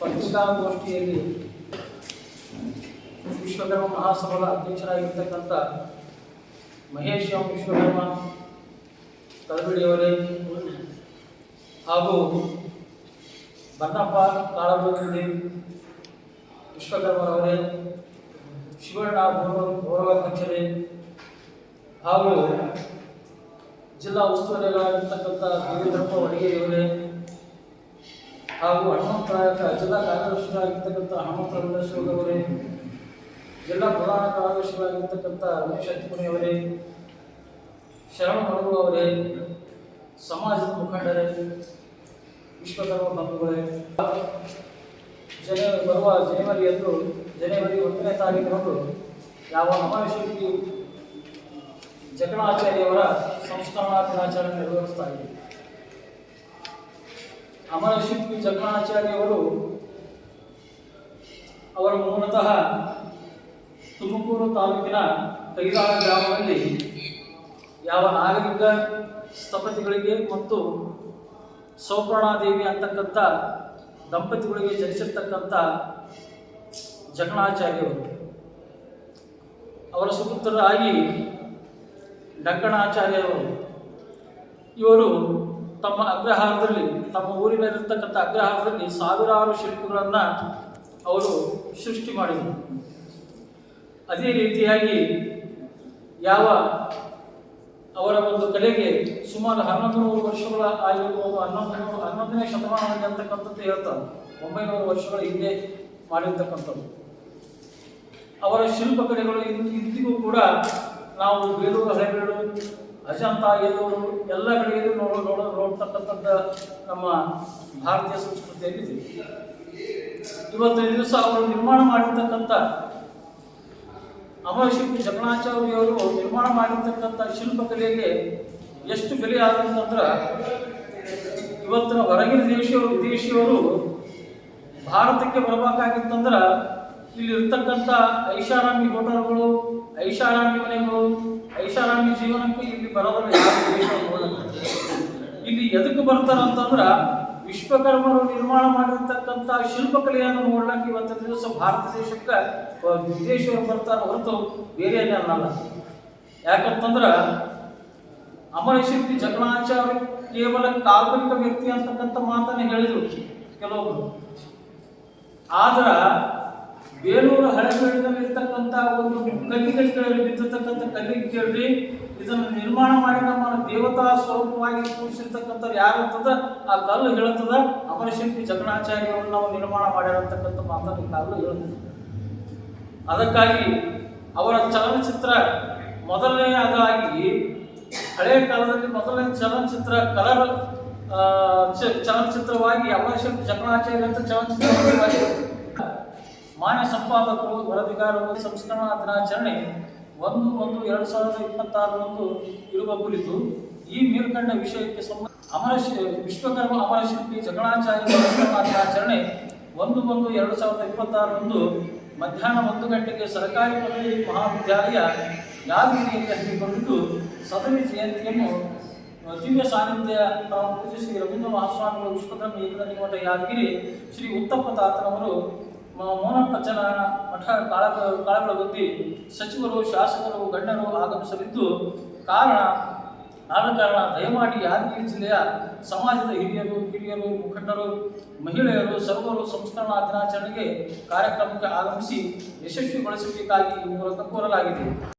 ಪತ್ರಿಕಾಗೋಷ್ಠಿಯಲ್ಲಿ ವಿಶ್ವಕರ್ಮ ಮಹಾಸಭಾದ ಅಧ್ಯಕ್ಷರಾಗಿರ್ತಕ್ಕಂಥ ಮಹೇಶ್ ಎಂ ವಿಶ್ವಕರ್ಮ ಕಳಬಿಡಿಯವರೇ ಹಾಗೂ ಬನ್ನಪ್ಪ ವಿಶ್ವಕರ್ಮ ವಿಶ್ವಕರ್ಮರವರೇ, ಶಿವಣ್ಣ ಗೌರವ ಗೌರವಾಧ್ಯಕ್ಷರೇ ಹಾಗೂ ಜಿಲ್ಲಾ ಉಸ್ತುವಾರಿಗಳಾಗಿರ್ತಕ್ಕಂಥ ದೇವೇಂದ್ರಪ್ಪ ವಡಗೇರಿಯವರೇ ಹಾಗೂ ಹನುಮಂತರಾಯಕ ಜಿಲ್ಲಾ ಕಾರ್ಯದರ್ಶಿಗಳಾಗಿರ್ತಕ್ಕಂಥ ಹನುಮಂತ ಅವರೇ ಜಿಲ್ಲಾ ಪ್ರಧಾನ ಕಾರ್ಯದರ್ಶಿಗಳಾಗಿರ್ತಕ್ಕಂಥ ರಮೇಶ್ ಅತ್ತಿಮನಿಯವರೇ ಶರಣ ಮನಗು ಅವರೇ, ಸಮಾಜದ ಮುಖಂಡರೇ, ವಿಶ್ವಕರ್ಮ ಬಂಧುಗಳೇ ಜನವರಿ ಬರುವ ಜನವರಿ ಎಂದು ಜನವರಿ ಒಂದನೇ ತಾರೀಕಿನಂದು ಯಾವ ನಮಶಿಲ್ಪಿ ಜಗಣಾಚಾರ್ಯವರ ಸಂಸ್ಕರಣಾ ದಿನಾಚರಣೆ ನಿರ್ವಹಿಸ್ತಾ ಇದ್ದೀವಿ ಅಮರಶಿಲ್ಪಿ ಜಗಣಾಚಾರ್ಯವರು ಅವರ ಮೂಲತಃ ತುಮಕೂರು ತಾಲೂಕಿನ ಕೈದಾಳ ಗ್ರಾಮದಲ್ಲಿ ಯಾವ ನಾಗರಿಕ ಸ್ಥಪತಿಗಳಿಗೆ ಮತ್ತು ಸೌಪ್ರಣಾದೇವಿ ಅಂತಕ್ಕಂಥ ದಂಪತಿಗಳಿಗೆ ಜನಿಸಿರ್ತಕ್ಕಂಥ ಜಕಣಾಚಾರ್ಯವರು ಅವರ ಸುಪುತ್ರರಾಗಿ ಡಕ್ಕಣಾಚಾರ್ಯವರು ಇವರು ತಮ್ಮ ಅಗ್ರಹಾರದಲ್ಲಿ, ತಮ್ಮ ಊರಿನಲ್ಲಿರ್ತಕ್ಕಂಥ ಅಗ್ರಹಾರದಲ್ಲಿ ಸಾವಿರಾರು ಶಿಲ್ಪಗಳನ್ನು ಅವರು ಸೃಷ್ಟಿ ಮಾಡಿದರು. ಅದೇ ರೀತಿಯಾಗಿ ಯಾವ ಅವರ ಒಂದು ಕಲೆಗೆ ಸುಮಾರು ಹನ್ನೊಂದು ನೂರು ವರ್ಷಗಳ ಆಗಿರ್ಬೋದು ಹನ್ನೊಂದು ಹನ್ನೊಂದನೇ ಶತಮಾನದಲ್ಲಿ ಅಂತಕ್ಕಂಥದ್ದು ಹೇಳ್ತಾರೆ ಒಂಬೈನೂರು ವರ್ಷಗಳ ಹಿಂದೆ ಮಾಡಿರ್ತಕ್ಕಂಥದ್ದು. ಅವರ ಶಿಲ್ಪಕಲೆಗಳು ಕಲೆಗಳು ಇಂದಿಗೂ ಕೂಡ ನಾವು ಬೇಲೂರು ಹಳೆಬೀಡು ಅಜಂತ ಎಲ್ಲೂರು ಎಲ್ಲ ಕಡೆಯಲ್ಲೂ ನೋಡ ನೋಡ ನೋಡ್ತಕ್ಕಂಥದ್ದು ನಮ್ಮ ಭಾರತೀಯ ಸಂಸ್ಕೃತಿಯಲ್ಲಿದೆ ಇವತ್ತೈದು ದಿವಸ ಅವರು ನಿರ್ಮಾಣ ಮಾಡಿರ್ತಕ್ಕಂಥ ಅಮರಶಿಲ್ಪಿ ಜಗಣಾಚಾರ್ಯವರು ನಿರ್ಮಾಣ ಮಾಡಿರ್ತಕ್ಕಂಥ ಶಿಲ್ಪಕಲೆಗೆ ಎಷ್ಟು ಬೆಲೆ ಆದಂತಂದ್ರೆ ಇವತ್ತಿನ ಹೊರಗಿನ ದೇಶಿಯವರು ವಿದೇಶಿಯವರು ಭಾರತಕ್ಕೆ ಬರಬೇಕಾಗಿತ್ತಂದ್ರೆ ಇಲ್ಲಿ ಇರ್ತಕ್ಕಂಥ ಐಷಾರಾಮಿ ಹೋಟೆಲ್ಗಳು, ಐಷಾರಾಮಿ ಮನೆಗಳು, ಐಷಾರಾಮಿ ಜೀವನಕ್ಕೆ ಇಲ್ಲಿ ಬರೋದನ್ನು ಯಾರು ಇಲ್ಲಿ ಎದಕ್ಕೆ ಬರ್ತಾರ ಅಂತಂದ್ರ ವಿಶ್ವಕರ್ಮರು ನಿರ್ಮಾಣ ಮಾಡಿರ್ತಕ್ಕಂಥ ಶಿಲ್ಪಕಲೆಯನ್ನು ನೋಡ್ಲಿಕ್ಕೆ ಇವತ್ತಿನ ದಿವಸ ಭಾರತ ದೇಶಕ್ಕೆ ವಿದೇಶಿಯವರು ಬರ್ತಾರೆ ಹೊರತು ಬೇರೆ ಅನ್ನಲ್ಲ. ಯಾಕಂತಂದ್ರ ಅಮರಶಿಲ್ಪಿ ಜಗಣಾಚಾರ್ಯ ಕೇವಲ ಕಾಲ್ಪನಿಕ ವ್ಯಕ್ತಿ ಅಂತಕ್ಕಂಥ ಮಾತನ್ನೇ ಹೇಳಿದ್ರು ಕೆಲವೊಬ್ಬರು ಆದ್ರ ಬೇಲೂರು ಹಳೆಬೀಡಿನಲ್ಲಿ ಇರ್ತಕ್ಕಂಥ ಒಂದು ಕಲ್ಲಿಗೆ ಕೇಳಿ ಬಿದ್ದಿರ್ತಕ್ಕಂಥ ಕಲ್ಲಿಗೆ ಇದನ್ನು ನಿರ್ಮಾಣ ಮಾಡಿ ನಮ್ಮ ದೇವತಾ ಸ್ವರೂಪವಾಗಿ ಕೂರಿಸಿರ್ತಕ್ಕಂಥವ್ರು ಯಾರು ಅಂತಂದ್ರೆ ಆ ಕಲ್ಲು ಹೇಳುತ್ತದ ಅಮರಶಿಲ್ಪಿ ಜಗಣಾಚಾರ್ಯವರು ನಾವು ನಿರ್ಮಾಣ ಮಾಡಿರತಕ್ಕಂಥ ಮಾತನ್ನು ಕಲ್ಲು ಹೇಳುತ್ತದೆ. ಅದಕ್ಕಾಗಿ ಅವರ ಚಲನಚಿತ್ರ ಮೊದಲನೆಯದಾಗಿ ಹಳೆಯ ಕಾಲದಲ್ಲಿ ಮೊದಲನೇ ಚಲನಚಿತ್ರ ಕಲರ್ ಚಲನಚಿತ್ರವಾಗಿ ಅಮರಶಿಲ್ಪಿ ಜಗಣಾಚಾರ್ಯ ಅಂತ ಚಲನಚಿತ್ರವಾಗಿ ಮಾನ್ಯ ಸಂಪಾದಕರು ವರದಿಗಾರರು ಸಂಸ್ಕರಣಾ ದಿನಾಚರಣೆ ಒಂದು ಒಂದು ಎರಡು ಸಾವಿರದ ಇಪ್ಪತ್ತಾರರಂದು ಇರುವ ಕುರಿತು ಈ ಮೇಲ್ಕಂಡ ವಿಷಯಕ್ಕೆ ಸಂಬಂಧ ಅಮರ ವಿಶ್ವಕರ್ಮ ಅಮರ ಶಿಲ್ಪಿ ಜಗಣಾಚಾರ್ಯ ಸಂಸ್ಕರಣಾ ದಿನಾಚರಣೆ ಒಂದು ಒಂದು ಎರಡು ಸಾವಿರದ ಇಪ್ಪತ್ತಾರರಂದು ಮಧ್ಯಾಹ್ನ ಒಂದು ಗಂಟೆಗೆ ಸರ್ಕಾರಿ ಪದವಿ ಮಹಾವಿದ್ಯಾಲಯ ಯಾದಗಿರಿಯಲ್ಲಿ ಹಮ್ಮಿಕೊಂಡಿದ್ದು ಸದರಿ ಜಯಂತಿಯನ್ನು ದಿವ್ಯ ಸಾನ್ನಿಧ್ಯ ಪೂಜಿಸಿ ರವೀಂದ್ರ ಮಹಾಸ್ವಾಮಿಗಳು ವಿಶ್ವಕರ್ಮ ಏಕದಂಡ ಯಾದಗಿರಿ ಶ್ರೀ ಉತ್ತಪ್ಪ ತಾತನವರು ಮ- ಮಠ ಮಠ ಕಾಲಗಳ ಬಗ್ಗೆ ಸಚಿವರು, ಶಾಸಕರು, ಗಣ್ಯರು ಆಗಮಿಸಲಿದ್ದು ಕಾರಣ ಆದ ಕಾರಣ ದಯಮಾಡಿ ಯಾದಗಿರಿ ಜಿಲ್ಲೆಯ ಸಮಾಜದ ಹಿರಿಯರು, ಕಿರಿಯರು, ಮುಖಂಡರು, ಮಹಿಳೆಯರು, ಸರ್ವರು ಸಂಸ್ಕರಣಾ ದಿನಾಚರಣೆಗೆ ಕಾರ್ಯಕ್ರಮಕ್ಕೆ ಆಗಮಿಸಿ ಯಶಸ್ವಿಗೊಳಿಸಬೇಕಾಗಿ ಈ ಮೂಲಕ ಕೋರಲಾಗಿದೆ.